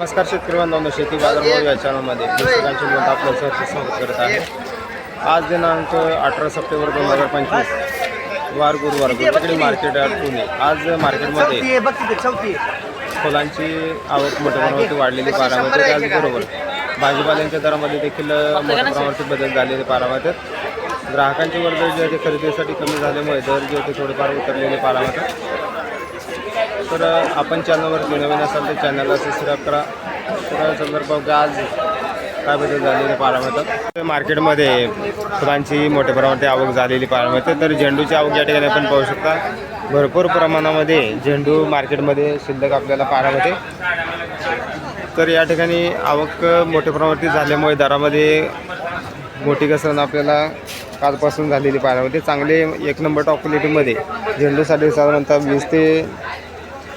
नमस्कार शेतकरी बांधवांनो शेती बाजार या चॅनलमध्ये आपलं सहर्ष स्वागत करत आहे. आज दिनांक अठरा सप्टेंबर दोन हजार पंचवीस वार गुरुवार गुरुकडे मार्केट पुणे. आज मार्केटमध्ये फुलांची आवक मोठ्या प्रमाणावरती वाढलेली मिळते त्याचबरोबर भाजीपाल्यांच्या दरामध्ये देखील मोठ्या प्रमाणावरती बदल झालेले मिळतात ग्राहकांचे वर्ग जे आहे ते खरेदीसाठी कमी झाल्यामुळे दर जे होते थोडेफार उतरलेले मिळतात तर आपण चॅनलवरती नवीन असाल तर चॅनलला सबस्क्राईब करा. तर संदर्भात आज काय बदल झालेले पाहायला मिळतात मार्केटमध्ये फुलांची मोठ्या प्रमाणात आवक झालेली पाहायला मिळते तर झेंडूची आवक या ठिकाणी आपण पाहू शकता. भरपूर प्रमाणामध्ये झेंडू मार्केटमध्ये शिल्लक आपल्याला पाहायला मिळते तर या ठिकाणी आवक मोठ्या प्रमाणावरती झाल्यामुळे दरामध्ये मोठी घसरण आपल्याला कालपासून झालेली पाहायला मिळते चांगले एक नंबर टॉप क्वालिटीमध्ये झेंडूसाठी साधारणतः वीस ते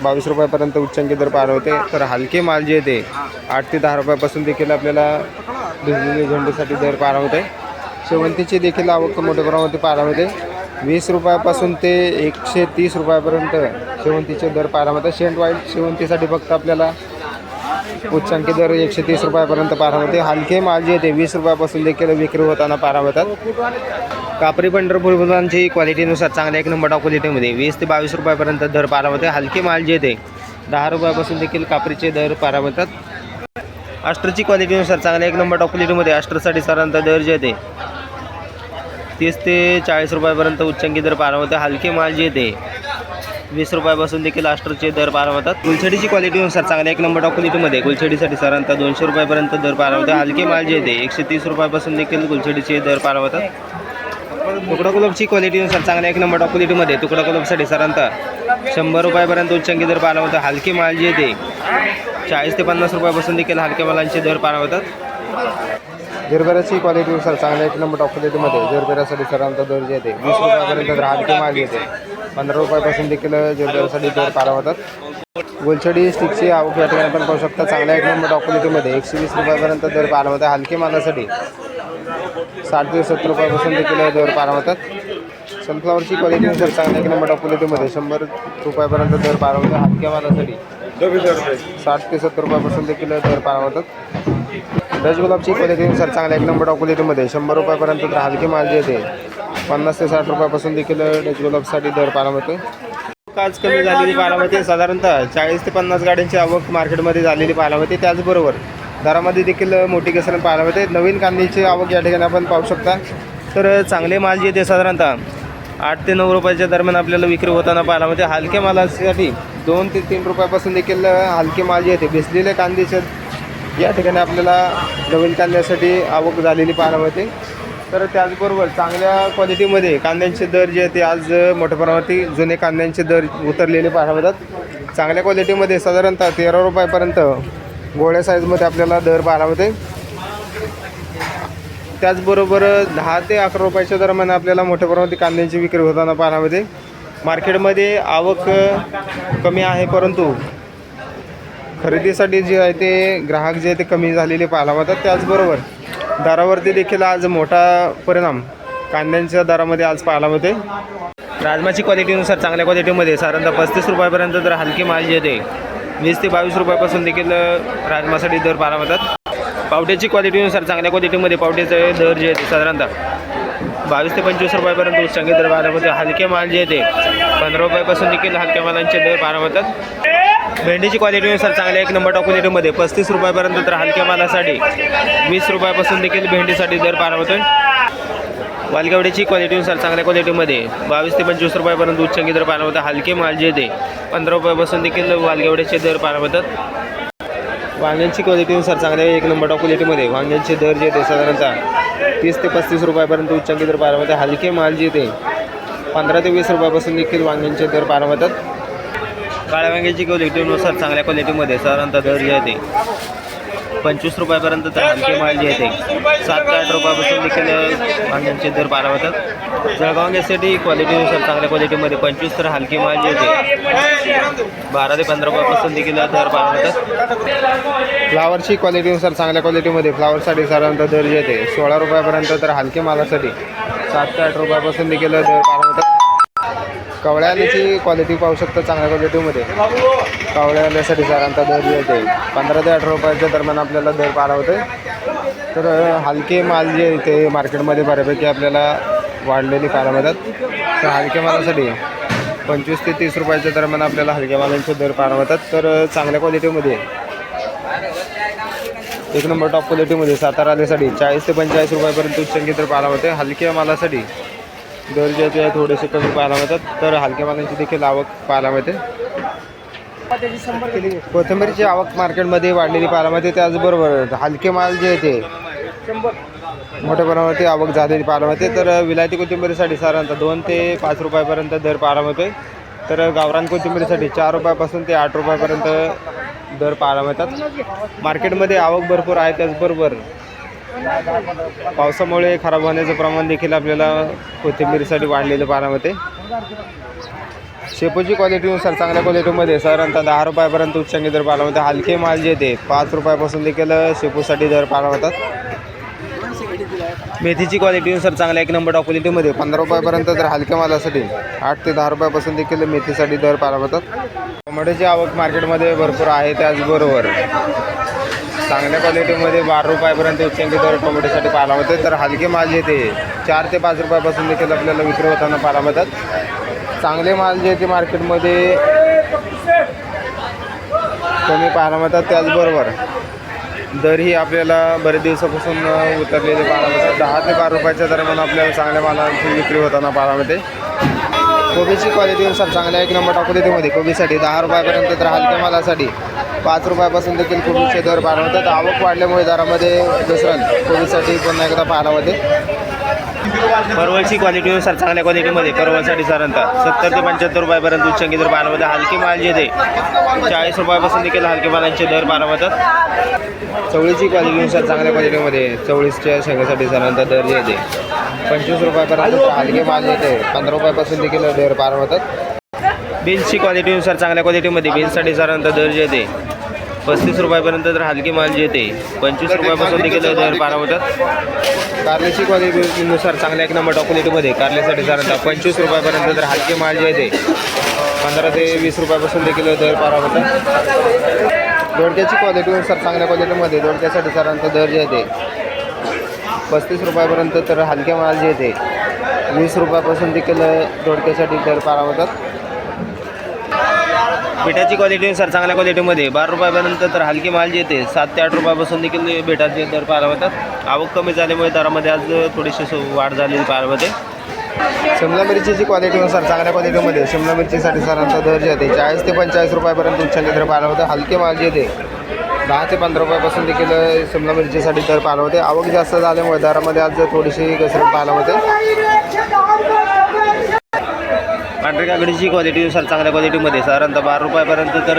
बावीस रुपयापर्यंत उच्चांकी दर पार होते तर हलके माल जे ते आठ ते दहा रुपयापासून देखील आपल्याला भिजलेले झेंडूसाठी दर पार होते शेवंतीची देखील आवक मोठ्या प्रमाणात पार होते वीस रुपयापासून ते एकशे तीस रुपयापर्यंत शेवंतीचे दर पार होतात शेंट वाईट शेवंतीसाठी फक्त आपल्याला उच्चांकी दर एकशे तीस रुपयापर्यंत पारा होते. हलके माल जे येते वीस रुपयापासून देखील विक्री होताना पारा होतात. कापरी पंढरपूर फुलांची क्वालिटीनुसार चांगल्या एक नंबर क्वालिटीमध्ये वीस ते बावीस रुपयापर्यंत दर पारा होते. हलके माल जे येते दहा रुपयापासून देखील कापरीचे दर पारा होतात. अष्ट्रची क्वालिटीनुसार चांगल्या एक नंबर टॉप क्वालिटीमध्ये अष्ट्रसाठी साधारणतः दर जे येते तीस ते चाळीस रुपयापर्यंत उच्चांकी दर पारा होते. हलके माल जे येते वीस रुपयापासून देखील अष्ट्रचे दर पाहायला मिळतात गुलछडीची क्वालिटीनुसार चांगल्या एक नंबर टॉप क्वालिटीमध्ये गुलछडीसाठी साधारणतः दोनशे रुपयापर्यंत दर पार होते हलके माल जे येते एकशे तीस रुपयापासून देखील गुलछडीचे दर पार होतात तुकडा गुलाबची क्वालिटीनुसार चांगल्या एक नंबर टॉप क्वालिटीमध्ये तुकडा गुलाबसाठी साधारणतः शंभर रुपयापर्यंत उच्चांकी दर पाहायला मिळतात हलके माल जे येते चाळीस ते पन्नास रुपयापासून देखील हलक्या मालांचे दर पार होतात जरबेराची क्वालिटीनुसार चांगल्या एक नंबर टॉप क्वालिटीमध्ये जरबेरासाठी साधारणतः दर्जा येते वीस रुपयापर्यंत तर हलके माल येते पंधरा रुपयापासून देखील जरबेरासाठी दर पाहायला गोलछडी स्टिकची आवक या ठिकाणी आपण पाहू शकता. चांगल्या एक नंबर टॉप क्वालिटीमध्ये एकशे वीस रुपयापर्यंत दर पाहायला हलके मालासाठी. साठ ते सत्तर रुपयापासून देखील दर पाहायला मिळतात सनफ्लावरची क्वालिटीनुसार चांगल्या एक नंबर टॉप क्वालिटीमध्ये शंभर रुपयापर्यंत दर पाहायला हलक्या मालासाठी. साठ ते सत्तर रुपयापासून देखील दर पाहायला मिळतात डच गुलाबची क्वालिटीनुसार चांगल्या एक नंबर टॉप क्वालिटीमध्ये शंभर रुपयापर्यंत तर हलके माल जे येते. पन्नास ते साठ रुपयापासून देखील डच गुलाबसाठी दर पाहायला मिळतो आज कमी झालेली पाहायला मिळते साधारणतः चाळीस ते पन्नास गाड्यांची आवक मार्केटमध्ये झालेली पाहायला मिळते त्याचबरोबर दरामध्ये देखील मोठी घसरण पाहायला मिळते नवीन कांद्याची आवक या ठिकाणी आपण पाहू शकता. तर चांगले माल जे येते साधारणतः आठ ते नऊ रुपयाच्या दरम्यान आपल्याला विक्री होताना पाहायला मिळते हलक्या मालासाठी दोन ते तीन रुपयापासून देखील हलके माल जे येते. भिजलेले कांद्याच्या या ठिकाणी आपल्याला डबल कांद्यासाठी आवक झालेली पाहायला मिळते. तर त्याचबरोबर चांगल्या क्वालिटीमध्ये कांद्यांचे दर जे ते आज मोठ्या प्रमाणावरती जुने कांद्यांचे दर उतरलेले पाहायला मिळतात. चांगल्या क्वालिटीमध्ये साधारणतः तेरा रुपयापर्यंत गोळ्या साईजमध्ये आपल्याला दर पाहायला मिळते. त्याचबरोबर दहा ते अकरा रुपयाच्या दरम्यान आपल्याला मोठ्या प्रमाणात कांद्यांची विक्री होताना पाहायला मिळते. मार्केटमध्ये आवक कमी आहे परंतु खरेदीसाठी जे आहे ते ग्राहक जे आहे ते कमी झालेले पाहायला मिळतात. त्याचबरोबर दरावरती देखील आज मोठा परिणाम कांद्यांच्या दरामध्ये आज पाहायला मिळते राजमाची क्वालिटीनुसार चांगल्या क्वालिटीमध्ये साधारणतः पस्तीस रुपयापर्यंत जर हलकी माल जे येते वीस ते बावीस रुपयापासून देखील राजमासाठी दर पाहायला मिळतात. पावट्याची क्वालिटीनुसार चांगल्या क्वालिटीमध्ये पावट्याचे दर जे येते साधारणतः बावीस ते पंचवीस रुपयापर्यंत उच्चांकी दर पाहायला हलके माल जे येते पंधरा रुपयापासून देखील हलक्या मालांचे दर बारामतात. भेंडीची क्वालिटीनुसार चांगल्या एक नंबर टॉप क्वालिटीमध्ये पस्तीस रुपयापर्यंत तर हलक्या मालासाठी वीस रुपयापासून देखील भेंडीसाठी दर पाहायला मिळतोय क्वालिटीनुसार चांगल्या क्वालिटीमध्ये बावीस ते पंचवीस रुपयापर्यंत उच्चांकी दर पाहायला हलके माल जे येते पंधरा रुपयापासून देखील वालगवड्याचे दर पाहायला वांग्यांची क्वालिटीनुसार चांगल्या एक नंबर टॉप क्वालिटीमध्ये वांग्यांचे दर जे ते साधारणतः तीस ते पस्तीस रुपयापर्यंत उच्चांकी दर पाहायला मिळतात हलके माल जे येते पंधरा ते वीस रुपयापासून देखील वांग्यांचे दर पाहायला मिळतात काळ्या वांग्याची क्वालिटीनुसार चांगल्या क्वालिटीमध्ये साधारणतः दर जे येते पंचवीस रुपयापर्यंत तर हलके माल जे येते सात ते आठ रुपयापासून देखील वांग्यांचे दर बारा होतात. जळगाव वांग्यासाठी क्वालिटीनुसार चांगल्या क्वालिटीमध्ये पंचवीस तर हलके माल जे येते बारा ते पंधरा रुपयापासून देखील दर बारा होतात. फ्लावरची क्वालिटीनुसार चांगल्या क्वालिटीमध्ये फ्लावरसाठी साधारणतः दर जे येते सोळा रुपयापर्यंत तर हलके मालासाठी सात ते आठ रुपयापासून देखील दर पाहायला कवळ्याची क्वालिटी पाहू शकता चांगल्या क्वालिटीमध्ये कावळ्यासाठी साधारणतः दर येते पंधरा ते अठरा रुपयाच्या दरम्यान आपल्याला दर पाला होते तर हलके माल जे आहे ते मार्केटमध्ये बऱ्यापैकी आपल्याला वाढलेली पाहायला मिळतात. तर हलक्या मालासाठी पंचवीस ते तीस रुपयाच्या दरम्यान आपल्याला हलक्या मालांचे दर पाहायला मिळतात. तर चांगल्या क्वालिटीमध्ये एक नंबर टॉप क्वालिटीमध्ये सातारा आल्यासाठी चाळीस ते पंचेचाळीस रुपयापर्यंत उच्चांकी दर पाहायला मिळते हलक्या मालासाठी दर जे थोडेसे कमी पाहायला मिळतात. तर हलक्या मालांची देखील आवक पाहायला मिळते. कोथिंबीरची आवक मार्केटमध्ये वाढलेली पाहायला मिळते. त्याचबरोबर हलके माल जे आहे ते मोठ्या प्रमाणावरती आवक झालेली पाहायला मिळते. तर विलायती कोथिंबीरीसाठी साधारणतः दोन ते पाच रुपयापर्यंत दर पाहायला मिळतोय. तर गावरान कोथिंबीरीसाठी चार रुपयापासून ते आठ रुपयापर्यंत दर पाहायला मिळतात. मार्केटमध्ये आवक भरपूर आहे. त्याचबरोबर पावसामुळे खराब होण्याचं प्रमाण देखील आपल्याला कोथिंबीरीसाठी वाढलेलं पाण्यामध्ये शेपूची क्वालिटीनुसार चांगल्या क्वालिटीमध्ये साधारणतः दहा रुपयापर्यंत उच्चांकी दर पाहायला होते हलके माल जे ते पाच रुपयापासून देखील शेपूसाठी दर पाहायला होतात मेथीची क्वालिटीनुसार चांगल्या एक नंबर क्वालिटीमध्ये पंधरा रुपयापर्यंत तर हलक्या मालासाठी आठ ते दहा रुपयापासून देखील मेथीसाठी दर पाहायला होतात टोमॅटोची आवक मार्केटमध्ये भरपूर आहे त्याचबरोबर चांगल्या क्वालिटीमध्ये बारा रुपयापर्यंत उच्चांकी दर टोमॅटोसाठी पाहायला मिळते तर हलके माल जे ते चार ते पाच रुपयापासून देखील आपल्याला विक्री होताना पाहायला मिळतात. चांगले माल जे ते मार्केटमध्ये कमी पाहायला मिळतात त्याचबरोबर दरही आपल्याला बरेच दिवसापासून उतरलेले पाहायला मिळतात. दहा ते बारा रुपयाच्या दरम्यान आपल्याला चांगल्या मालाची विक्री होताना पाहायला मिळते. कोबीची क्वालिटीनुसार चांगल्या एक नंबर क्वालिटीमध्ये कोबीसाठी दहा रुपयापर्यंत तर हलक्या मालासाठी पाच रुपयापासून देखील कोबीचे दर पाहायला मिळतात. आवक वाढल्यामुळे दरामध्ये घसरण. कोबीसाठी पुन्हा एकदा पाहायला मिळते. परवलची क्वालिटीनुसार चांगल्या क्वालिटीमध्ये परवलसाठी साधारणतः सत्तर ते पंच्याहत्तर रुपयापर्यंत उच्चांकी दर पाहायला मिळतात. हलके माल जे ते चाळीस रुपयापासून देखील हलके मालांचे दर पाहायला मिळतात. चवळीची क्वालिटीनुसार चांगल्या क्वालिटीमध्ये चवळीच्या शेंगासाठी साधारणतः दर जे येते पंचवीस रुपयापर्यंत हलके माल येते पंधरा रुपयापासून देखील दर पाहायला मिळतात. बीन्सची क्वालिटीनुसार चांगल्या क्वालिटीमध्ये बीन्ससाठी साधारणतः दर जे येते पस्तीस रुपयापर्यंत तर हलके माल जे येते पंचवीस रुपयापासून देखील दर पाहायला मिळतात कारल्याची क्वालिटीनुसार चांगल्या एक नंबर क्वालिटीमध्ये कारल्यासाठी साधारणतः पंचवीस रुपयापर्यंत तर हलके माल जे येते पंधरा ते वीस रुपयापासून देखील दर पाहायला मिळतात दोडक्याची क्वालिटीनुसार चांगल्या क्वालिटीमध्ये दोडक्यासाठी साधारणतः दर जे येते पस्तीस रुपयापर्यंत तर हलके माल जे येते वीस रुपयापासून देखील दोडक्यासाठी दर पाहायला मिळतात क्वालिटी क्वालिटीनुसार चांगल्या क्वालिटीमध्ये बारा रुपयापर्यंत तर हलकी माल जे येते सात ते आठ रुपयापासून देखील बेटाचे दर पाहायला मिळतात. आवक कमी झाल्यामुळे दरामध्ये आज थोडीशी सु- वाढ झालेली पाहायला मिळते. शिमला मिरचीची क्वालिटीनुसार चांगल्या क्वालिटीमध्ये शिमला मिरचीसाठी सरांचा दर जे येते चाळीस ते पंचेचाळीस रुपयापर्यंत उच्चांकी दर पाहायला होते हलके माल जे येते दहा ते पंधरा रुपयापासून देखील शिमला मिरचीसाठी दर पाहायला होते आवक जास्त झाल्यामुळे दरामध्ये आज थोडीशी घसरण पाहायला होते पांढरी काकडीची क्वालिटीनुसार चांगल्या क्वालिटीमध्ये साधारणतः बारा रुपयापर्यंत तर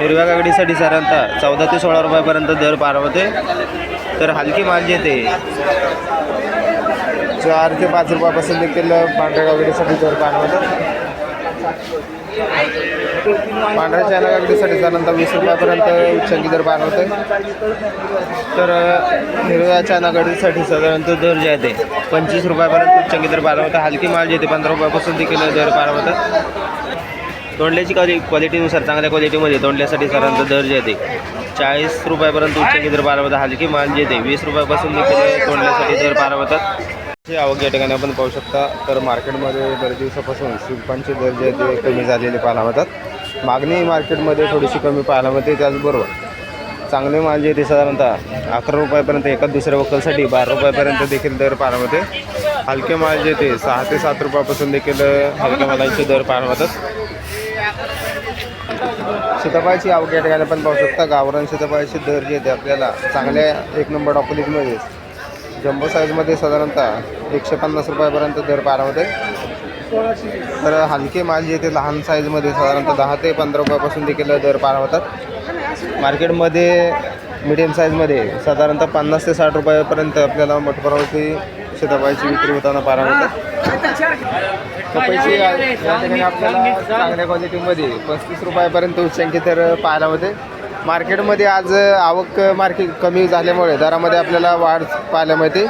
हिरव्या काकडीसाठी साधारणतः चौदा ते सोळा रुपयापर्यंत दर पार होते. तर हलकी माल जे ते चार ते पाच रुपयापासून देखील पांढऱ्या काकडीसाठी दर पार पांढऱ्या चायना काकडीसाठी साधारणतः वीस रुपयापर्यंत उच्चांकी दर पार होते. तर हिरव्या चायना साधारणतः दर जे आहे ते पंचवीस रुपयापर्यंत उच्चांकी दर पार होतं. हलकी माल जे ते पंधरा रुपयापासून देखील दर पार होतात तोंडल्याची क्वालि क्वालिटीनुसार चांगल्या क्वालिटीमध्ये तोंडल्यासाठी साधारणतः दर जे आहे ते चाळीस रुपयापर्यंत उच्चांकी दर पार होता. हलकी माल जे ते वीस रुपयापासून देखील तोंडल्यासाठी दर पार होतात हे आवक या ठिकाणी आपण पाहू शकता. तर मार्केटमध्ये बरेच दिवसापासून शिल्पांचे दर जे ते कमी झालेले पाहायला मिळतात. मागणी मार्केटमध्ये थोडीशी कमी पाहायला मिळते त्याचबरोबर चांगले माल जे ते साधारणतः अकरा रुपयापर्यंत एका दुसऱ्या वकलसाठी बारा रुपयापर्यंत देखील दर पाहायला मिळते. हलके माल जे ते सहा ते सात रुपयापासून देखील हलक्या मालांचे दर पाहायला मिळतात. सीताफळाची आवक या ठिकाणी आपण पाहू शकता. गावरान सीताफळाचे दर जे ते आपल्याला चांगल्या एक नंबर डॉक्युमेंटमध्ये जम्बो साईजमध्ये साधारणतः एकशे पन्नास रुपयापर्यंत दर पारामध्ये. तर हलके माल जे ते लहान साईजमध्ये साधारणतः दहा ते पंधरा रुपयापासून देखील दर पार होतात. मार्केटमध्ये मिडियम साईजमध्ये साधारणतः पन्नास ते साठ रुपयापर्यंत आपल्याला मोठपरावरती शेतापायची विक्री होताना पारा होतात. पैसे या ठिकाणी आपल्याला चांगल्या क्वालिटीमध्ये पस्तीस रुपयापर्यंत उच्चांकी तर पाहायला होते मार्केटमध्ये आज आवक मार्केट कमी झाल्यामुळे दरामध्ये आपल्याला वाढ पाहायला मिळते.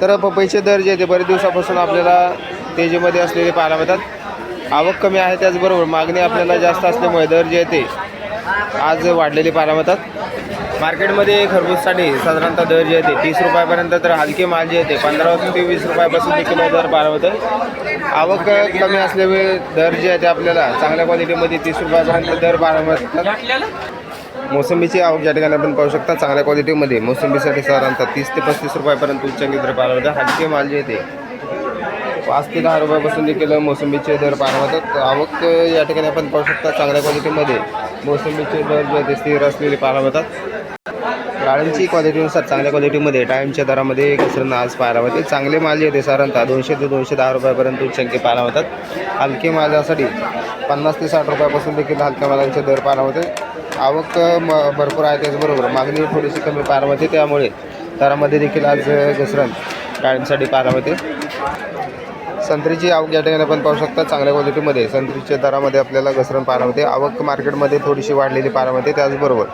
तर पपईचे दर जे ते बरेच दिवसापासून आपल्याला तेजीमध्ये असलेले पाहायला मिळतात. आवक कमी आहे त्याचबरोबर मागणी आपल्याला जास्त असल्यामुळे दर जे आहे ते आज वाढलेली पाहायला मिळतात. मार्केटमध्ये खरबूजसाठी साधारणतः दर जे आहे ते तीस रुपयापर्यंत तर हलके माल जे आहे ते ते वीस रुपयापासून देखील दर पाहायला मिळतात. आवक कमी असल्यामुळे दर जे आहे ते आपल्याला चांगल्या क्वालिटीमध्ये तीस रुपयापर्यंत दर पाहायला मिळतात. मोसंबीची आवक या ठिकाणी आपण पाहू शकता चांगल्या क्वालिटीमध्ये मोसंबीसाठी साधारणतः तीस ते पस्तीस रुपयापर्यंत उच्चांकी दर पाहायला मिळतात. हलके माल जे येते पाच ते दहा रुपयापासून देखील मोसंबीचे दर पाहतात आवक या ठिकाणी आपण पाहू शकता चांगल्या क्वालिटीमध्ये मोसंबीचे दर जे आहे ते स्थिर असलेले पाहायला मिळतात. डाळींची क्वालिटीनुसार चांगल्या क्वालिटीमध्ये टाईमच्या दरामध्ये घसरण आज पाहायला मिळते. चांगले माल येते साधारणतः दोनशे ते दोनशे दहा रुपयापर्यंत उच्चांकी पाहायला मिळतात. हलके मालासाठी पन्नास ते साठ रुपयापासून देखील हलक्या मालांचे दर पाहायला मिळते. आवक म भरपूर आहे त्याचबरोबर मागणी थोडीशी कमी पार होते त्यामुळे दरामध्ये देखील आज घसरण डाळींसाठी पाहायला मिळते संत्रीची आवक या ठिकाणी आपण पाहू शकता चांगल्या क्वालिटीमध्ये संत्रीच्या दरामध्ये आपल्याला घसरण पाहायला मिळते आवक मार्केटमध्ये थोडीशी वाढलेली पाहायला मिळते त्याचबरोबर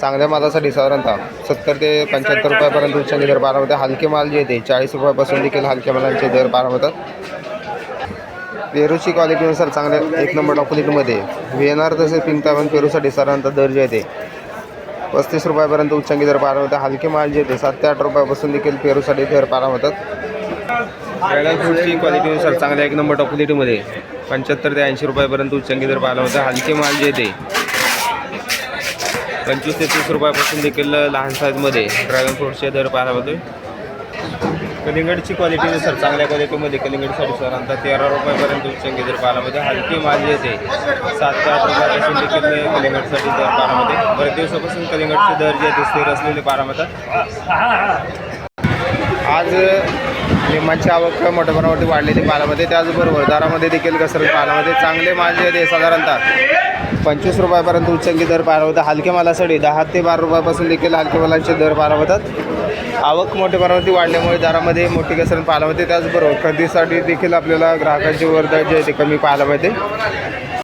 चांगल्या मालासाठी साधारणतः सत्तर ते पंच्याहत्तर रुपयापर्यंत उच्चांकी दर पाहायला मिळते हलके माल जे येते चाळीस रुपयापासून देखील हलक्या मालांचे दर पाहायला मिळतात पेरूची क्वालिटीनुसार चांगल्या एक नंबर क्वालिटीमध्ये व्ही एन आर तसेच पिंकतावन पेरूसाठी साधारणतः दर्जा येते पस्तीस रुपयापर्यंत उच्चांकी दर पारा मिळते हलके माल जे येते सात ते आठ रुपयापासून देखील पेरूसाठी दर पारा होतात. ड्रॅगन फ्रूटची क्वालिटीनुसार चांगल्या एक नंबर टॉप क्वालिटीमध्ये पंच्याहत्तर ते ऐंशी रुपयापर्यंत उच्चांकी दर पाहायला होता. हलके माल जे येते पंचवीस ते तीस रुपयापासून देखील लहान साईजमध्ये ड्रॅगन फ्रूटचे दर पाहायला होते. कलिंगडची क्वालिटी सर चांगल्या क्वालिटीमध्ये कलिंगडसाठी साधारणतः तेरा रुपयापर्यंत उच्चंगी दर पालामध्ये हलकी माल येते. सात ते आठ रुपयापासून देखील कलिंगडसाठी दर पारामध्ये बरेच दिवसापासून कलिंगडचे दर जे ते स्थिर असलेले पारामध्ये आज लिंबांची आवक मोठ्या प्रमाणावरती वाढलेली पालामध्ये त्याचबरोबर दरामध्ये देखील घसरण पालामध्ये चांगले माल जे साधारणतः पंचवीस रुपयापर्यंत उच्चांकी दर पाहायला होता हलक्या मालासाठी दहा ते बारा रुपयापासून देखील हलक्या मालाचे दर पाहायला होतात. आवक मोठ्या प्रमाणात वाढल्यामुळे दरामध्ये मोठी घसरण पाहायला मिळते. त्याचबरोबर खरेदीसाठी देखील आपल्याला ग्राहकांची वर्दळ जी आहे ते कमी पाहायला मिळते.